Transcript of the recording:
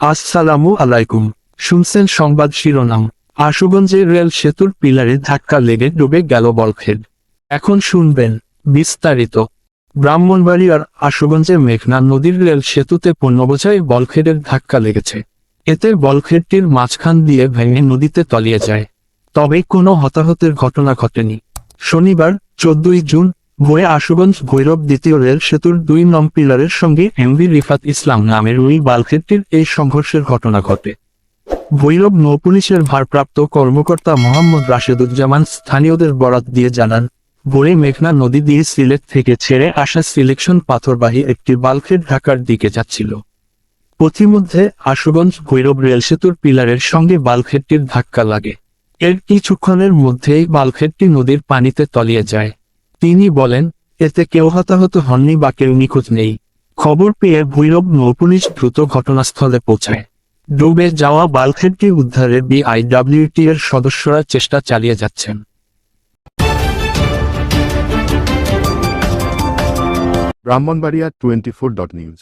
আসসালামু আলাইকুম। শুনছেন সংবাদ শিরোনাম। আশুগঞ্জের রেল সেতুর পিলারে ধাক্কা লেগে ডুবে গেল বলখেড এখন শুনবেন বিস্তারিত। ব্রাহ্মণবাড়িয়ার আশুগঞ্জে মেঘনা নদীর রেল সেতুতে পণ্যবোঝাই বলখেডের ধাক্কা লেগেছে। এতে বলখেডটির মাঝখান দিয়ে ভেঙে নদীতে তলিয়ে যায়। তবে কোনো হতাহতের ঘটনা ঘটেনি। শনিবার, চোদ্দই জুন ভোরে আশুগঞ্জ ভৈরব দ্বিতীয় রেল সেতুর দুই নং পিলারের সঙ্গে এমভি রিফাত ইসলাম নামের ওই বালখেটটির এই সংঘর্ষের ঘটনা ঘটে। ভৈরব নৌপুলিশের ভারপ্রাপ্ত কর্মকর্তা মোহাম্মদ রাশেদুজ্জামান স্থানীয়দের বরাত দিয়ে জানান, ভোরে মেঘনা নদী দিয়ে সিলেট থেকে ছেড়ে আসা সিলেকশন পাথরবাহী একটি বালখেট ঢাকার দিকে যাচ্ছিল। পথিমধ্যে আশুগঞ্জ ভৈরব রেল সেতুর পিলারের সঙ্গে বালখেটটির ধাক্কা লাগে। এর কিছুক্ষণের মধ্যেই বালখেটটি নদীর পানিতে তলিয়ে যায়। তিনি বলেন, এতে কেউ হতাহত হননি বা কেউ নিখোঁজ নেই। খবর পেয়ে ভৈরব নৌপুলিশ দ্রুত ঘটনাস্থলে পৌঁছায়। ডুবে যাওয়া বালখেটটি উদ্ধারে বিআইডব্লিউটি এর সদস্যরা চেষ্টা চালিয়ে যাচ্ছেন। Brahmanbaria twenty four dot news